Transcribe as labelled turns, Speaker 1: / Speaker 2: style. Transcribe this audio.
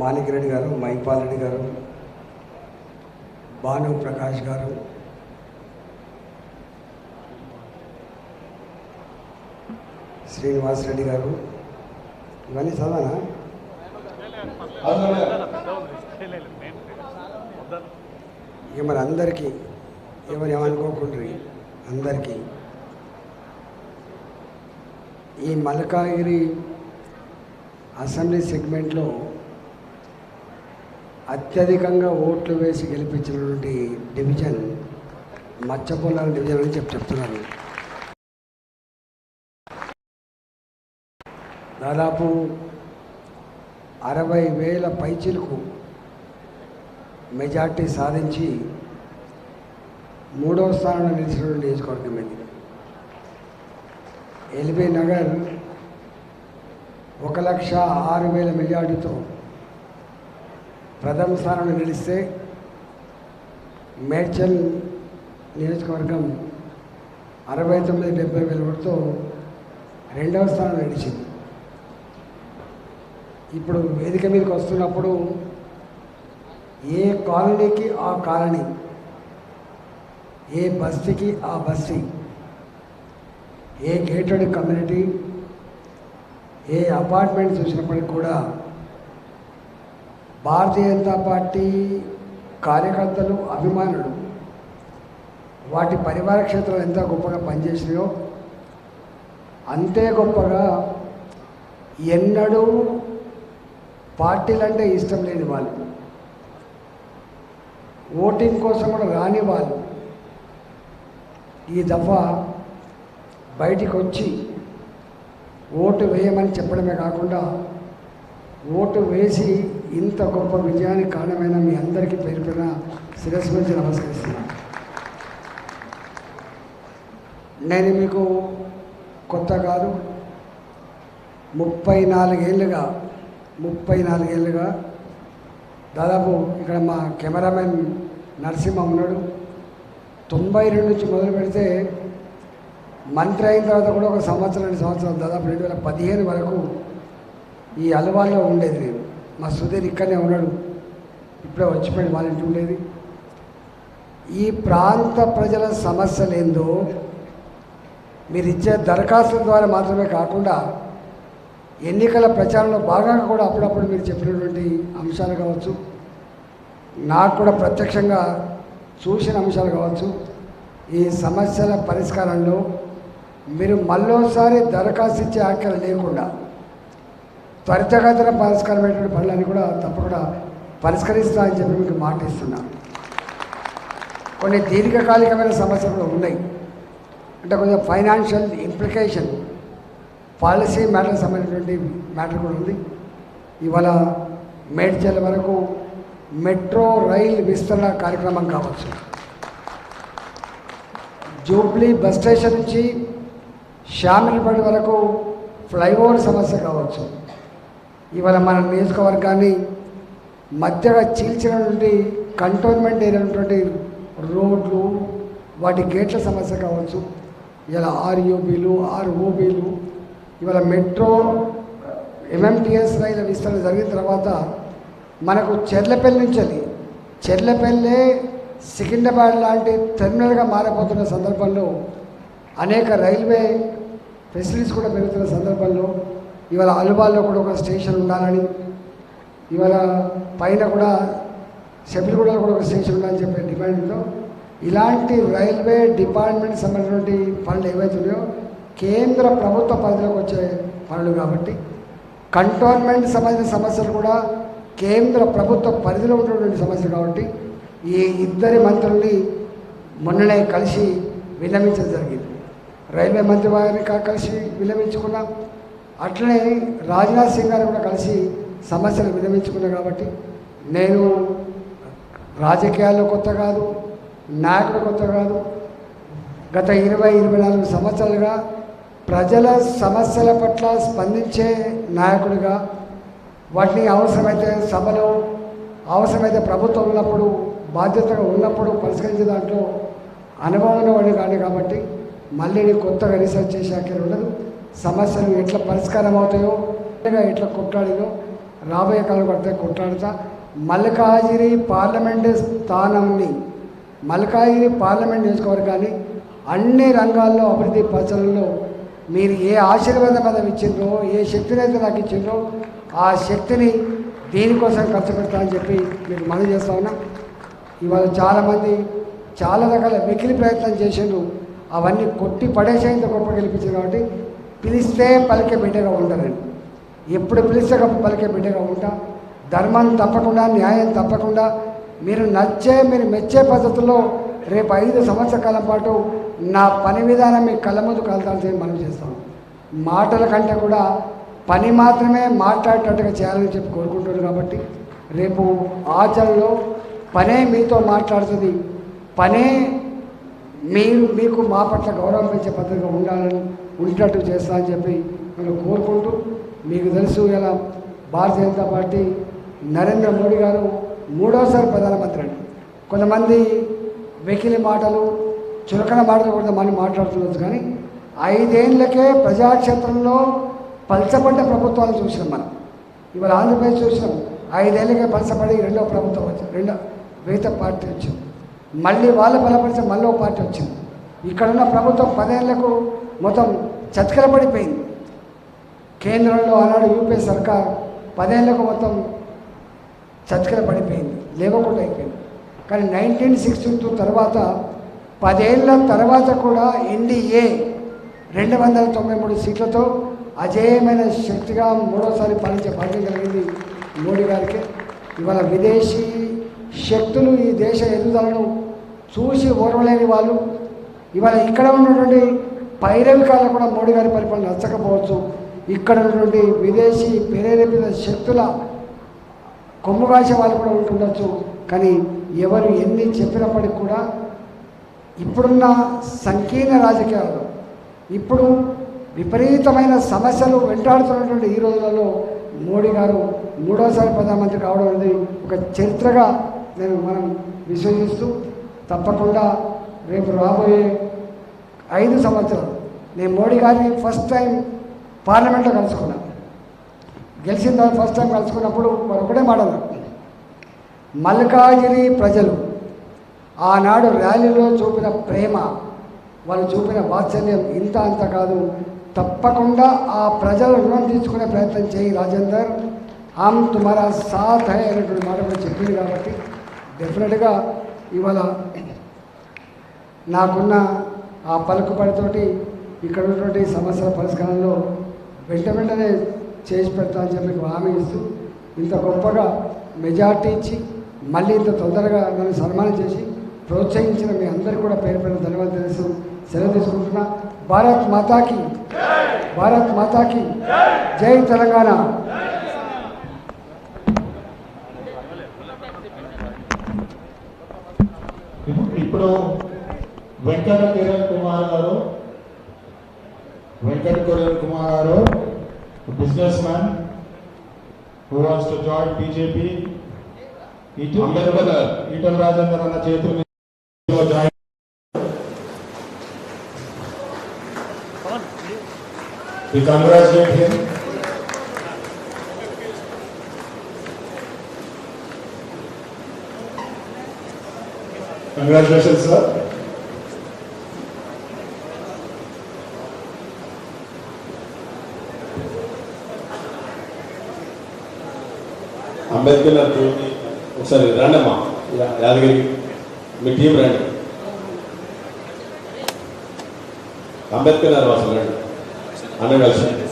Speaker 1: మాణిక్ రెడ్డి గారు మైపాల్ రెడ్డి గారు భాను ప్రకాష్ గారు శ్రీనివాస్ రెడ్డి గారు ఇవన్నీ చదవనా? ఇక మరి అందరికీ ఎవరు ఏమనుకోకుండ్రి? అందరికీ. ఈ మల్కాగిరి అసెంబ్లీ సెగ్మెంట్లో అత్యధికంగా ఓట్లు వేసి గెలిపించినటువంటి డివిజన్ మచ్చపొలాల డివిజన్ అని చెప్పి చెప్తున్నాను. దాదాపు అరవై వేల పైచిలకు మెజార్టీ సాధించి మూడవ స్థానంలో నిలిచినటువంటి నియోజకవర్గం ఇది. ఎల్బీ నగర్ ఒక లక్ష ఆరు వేల మెజార్టీతో ప్రథమ స్థానంలో నిలిస్తే మేడ్చల్ నియోజకవర్గం అరవై తొమ్మిది డెబ్బై వేల ఓటుతో రెండవ స్థానం నిలిచింది. ఇప్పుడు వేదిక మీదకి వస్తున్నప్పుడు ఏ కాలనీకి ఆ కాలనీ ఏ బస్తీకి ఆ బస్తీ ఏ గేటెడ్ కమ్యూనిటీ ఏ అపార్ట్మెంట్ చూసినప్పటికి కూడా భారతీయ జనతా పార్టీ కార్యకర్తలు అభిమానులు వాటి పరివార క్షేత్రాలు ఎంత గొప్పగా పనిచేసినాయో అంతే గొప్పగా ఎన్నడూ పార్టీలంటే ఇష్టం లేని వాళ్ళు ఓటింగ్ కోసం కూడా రాని వాళ్ళు ఈ దఫా బయటికి వచ్చి ఓటు వేయమని చెప్పడమే కాకుండా ఓటు వేసి ఇంత గొప్ప విజయానికి కారణమైన మీ అందరికీ పేరు పేరున శిరస్సు నుంచి నమస్కరిస్తున్నాను నేను మీకు కొత్త కాదు ముప్పై నాలుగేళ్ళుగా ముప్పై నాలుగేళ్ళుగా దాదాపు ఇక్కడ మా కెమెరామెన్ నరసింహ ఉన్నాడు. తొంభై రెండు నుంచి మొదలు పెడితే మంత్రి అయిన తర్వాత కూడా ఒక సంవత్సరం రెండు సంవత్సరాలు దాదాపు రెండు వేల పదిహేను వరకు ఈ అలవాల్లో ఉండేది నేను. మా సుధీర్ ఇక్కడనే ఉన్నాడు. ఇప్పుడే వచ్చిపోయాడు వాళ్ళ ఇంటి ఉండేది. ఈ ప్రాంత ప్రజల సమస్యలేందో మీరు ఇచ్చే దరఖాస్తుల ద్వారా మాత్రమే కాకుండా ఎన్నికల ప్రచారంలో భాగంగా కూడా అప్పుడప్పుడు మీరు చెప్పినటువంటి అంశాలు కావచ్చు నాకు కూడా ప్రత్యక్షంగా చూసిన అంశాలు కావచ్చు ఈ సమస్యల పరిష్కారంలో మీరు మళ్ళోసారి దరఖాస్తు ఇచ్చే ఆఖ్యలు లేకుండా త్వరితగతిన పరిష్కారమైనటువంటి పనులన్నీ కూడా తప్పకుండా పరిష్కరిస్తా అని చెప్పి మీకు మాట ఇస్తున్నాను కొన్ని దీర్ఘకాలికమైన సమస్యలు కూడా ఉన్నాయి. అంటే కొంచెం ఫైనాన్షియల్ ఇంప్లికేషన్ పాలసీ మ్యాటర్ సంబంధించినటువంటి మ్యాటర్ కూడా ఉంది. ఇవాళ మేడ్చల్ వరకు మెట్రో రైల్ విస్తరణ కార్యక్రమం కావచ్చు. జూబ్లీ బస్ స్టేషన్ నుంచి షామిల్పేట వరకు ఫ్లైఓవర్ సమస్య కావచ్చు. ఇవాళ మన నియోజకవర్గాన్ని మధ్యగా చీల్చినటువంటి కంటోన్మెంట్ అయినటువంటి రోడ్లు వాటి గేట్ల సమస్య కావచ్చు. ఇలా ఆర్యూబీలు ఆర్ఓబీలు ఇవాళ మెట్రో ఎంఎంటీఎస్ రైలు విస్తరణ జరిగిన తర్వాత మనకు చెర్లపల్లి నుంచి చెర్లపల్లె సికింద్రాబాద్ లాంటి టెర్మినల్గా మారిపోతున్న సందర్భంలో అనేక రైల్వే ఫెసిలిటీస్ కూడా పెరుగుతున్న సందర్భంలో ఇవాళ అలుబాల్లో కూడా ఒక స్టేషన్ ఉండాలని ఇవాళ పైన కూడా షెబిల్గూడలో కూడా ఒక స్టేషన్ ఉండాలని చెప్పే డిమాండ్తో ఇలాంటి రైల్వే డిపార్ట్మెంట్ సంబంధించినటువంటి పనులు ఏవైతున్నాయో కేంద్ర ప్రభుత్వ పరిధిలోకి వచ్చే పనులు కాబట్టి కంటోన్మెంట్ సంబంధించిన సమస్యలు కూడా కేంద్ర ప్రభుత్వ పరిధిలో ఉన్నటువంటి సమస్యలు కాబట్టి ఈ ఇద్దరి మంత్రుల్ని మొన్ననే కలిసి విన్నవించడం జరిగింది. రైల్వే మంత్రి వారిని కలిసి విన్నవించుకున్నాం. అట్లనే రాజ్నాథ్ సింగ్ గారు కూడా కలిసి సమస్యలు విన్నవించుకున్నాం కాబట్టి నేను రాజకీయాల్లో కొత్త కాదు నాయకులు కొత్త కాదు. గత ఇరవై ఇరవై నాలుగు సంవత్సరాలుగా ప్రజల సమస్యల పట్ల స్పందించే నాయకుడిగా వాటిని అవసరమైతే సభలో అవసరమైతే ప్రభుత్వం ఉన్నప్పుడు బాధ్యతగా ఉన్నప్పుడు పరిష్కరించే దాంట్లో అనుభవం ఉన్నవాడిని కాదు కాబట్టి మళ్ళీ కొత్తగా రీసెర్చ్ చేసే ఉండదు. సమస్యలు ఎట్లా పరిష్కారం అవుతాయో ఎట్లా కొట్లాడినో రాబోయే కాలం పడితే కొట్లాడతా. మల్కాజిరి పార్లమెంటు స్థానాన్ని మల్కాజిరి పార్లమెంట్ నియోజకవర్గాన్ని అన్ని రంగాల్లో అభివృద్ధి పరచడంలో మీరు ఏ ఆశీర్వాద పదం ఇచ్చిండ్రో ఏ శక్తినైతే నాకు ఇచ్చిండ్రో ఆ శక్తిని దీనికోసం ఖర్చు పెడతా అని చెప్పి మీకు మనవి చేస్తా ఉన్నా. ఇవాళ చాలామంది చాలా రకాల వెకిలి ప్రయత్నం చేసిండ్రు. అవన్నీ కొట్టి పడేసేంత గొప్ప గెలిపించారు కాబట్టి పిలిస్తే పలికే బిడ్డగా ఉండరండి ఎప్పుడు పిలిస్తే పలికే బిడ్డగా ఉంటా. ధర్మం తప్పకుండా న్యాయం తప్పకుండా. మీరు నచ్చే మీరు మెచ్చే పద్ధతిలో రేపు ఐదు సంవత్సరాల కాలం పాటు నా పని విధానం మీ కళ్ళ ముందు కలతాల్సి మనం చేస్తాం. మాటల కంటే కూడా పని మాత్రమే మాట్లాడేటట్టుగా చేయాలని చెప్పి కోరుకుంటున్నారు కాబట్టి రేపు ఆచరణలో పనే మీతో మాట్లాడుతుంది. పనే మీరు మీకు మా పట్ల గౌరవం పెంచే పద్ధతిగా ఉండాలని ఉండేటట్టు చేస్తా అని చెప్పి నేను కోరుకుంటూ మీకు తెలుసు ఇలా భారతీయ జనతా పార్టీ నరేంద్ర మోడీ గారు మూడోసారి ప్రధానమంత్రి అండి. కొంతమంది వెకిలి మాటలు చులకన మాటలు కొంతమంది మాట్లాడుతుండొచ్చు కానీ ఐదేళ్ళకే ప్రజాక్షేత్రంలో పలచబడ్డ ప్రభుత్వాలు చూసినాం మనం. ఇవాళ ఆంధ్రప్రదేశ్ చూసినాం. ఐదేళ్ళకే పలచబడి రెండో ప్రభుత్వం వచ్చింది రెండో మిగతా పార్టీ వచ్చింది. మళ్ళీ వాళ్ళ బలపరిచే మళ్ళీ ఒక పార్టీ వచ్చింది. ఇక్కడున్న ప్రభుత్వం పదేళ్ళకు మొత్తం చతికిలబడిపోయింది కేంద్రంలో ఆనాడు యూపీ సర్కార్ పదేళ్ళకు మొత్తం చతికిల పడిపోయింది లేవకుండా అయిపోయింది. కానీ నైన్టీన్ సిక్స్టీ టూ తర్వాత పదేళ్ళ తర్వాత కూడా ఎన్డీఏ రెండు వందల తొంభై మూడు సీట్లతో అజేయమైన శక్తిగా మూడోసారి పాలించే భాగ్యం కలిగింది మోడీ గారికి. ఇవాళ విదేశీ శక్తులు ఈ దేశ ఎదుగుదలను చూసి ఓర్వలేని వాళ్ళు ఇవాళ ఇక్కడ ఉన్నటువంటి పైరవికాలు కూడా మోడీ గారి పరిపాలన నచ్చకపోవచ్చు. ఇక్కడ ఉన్నటువంటి విదేశీ ప్రేరేపిత శక్తుల కొమ్ము కాసే వాళ్ళు కూడా ఉంటుండొచ్చు. కానీ ఎవరు ఎన్ని చెప్పినప్పటికి కూడా ఇప్పుడున్న సంకీర్ణ రాజకీయాలు ఇప్పుడు విపరీతమైన సమస్యలు వెంటాడుతున్నటువంటి ఈ రోజులలో మోడీ గారు మూడోసారి ప్రధానమంత్రి కావడం అనేది ఒక చరిత్రగా నేను మనం విశ్వసిస్తూ తప్పకుండా రేపు రాబోయే ఐదు సంవత్సరాలు నేను మోడీ గారిని ఫస్ట్ టైం పార్లమెంట్లో కలుసుకున్నాను గెలిచిన తర్వాత ఫస్ట్ టైం కలుసుకున్నప్పుడు వారు ఒకటే మాట మల్కాజిరి ప్రజలు ఆనాడు ర్యాలీలో చూపిన ప్రేమ వాళ్ళు చూపిన వాత్సల్యం ఇంత అంత కాదు. తప్పకుండా ఆ ప్రజల రుణం తీసుకునే ప్రయత్నం చేయి రాజేందర్. ఆమ్ తుమారా సాత్ అనేటువంటి మాట కూడా చెప్పింది కాబట్టి డెఫినెట్గా ఇవాళ నాకున్న ఆ పలుకుబడితోటి ఇక్కడ ఉన్నటువంటి సమస్యల పరిష్కారంలో వెంట వెంటనే చేసి పెడతా అని చెప్పి హామీ ఇస్తూ ఇంత గొప్పగా మెజార్టీ ఇచ్చి మళ్ళీ ఇంత తొందరగా నన్ను సన్మానం చేసి ప్రోత్సహించిన మీ అందరికీ కూడా పేరు పేరు ధన్యవాదాలు తెలుసు సెలవు తీసుకుంటున్నా. భారత్ మాతాకి భారత్ మాతాకి జై తెలంగాణ.
Speaker 2: ఇప్పుడు వెంకట కిరణ్ కుమార్ గారు వెంకట కిరణ్ కుమార్ గారు businessman who wants to join BJP ఇటు
Speaker 3: అంబేద్కర్.
Speaker 2: ఈటల రాజేందర్ అన్న చేతుల మీద join We congratulate him. Congratulations, sir.
Speaker 3: Ambedkar garu చూడండి. ఒకసారి రండమ్మా. యాదగిరి. మీ టీం రండి. అంబేద్కర్ గారు అసలు రండి అన్న కలిసి.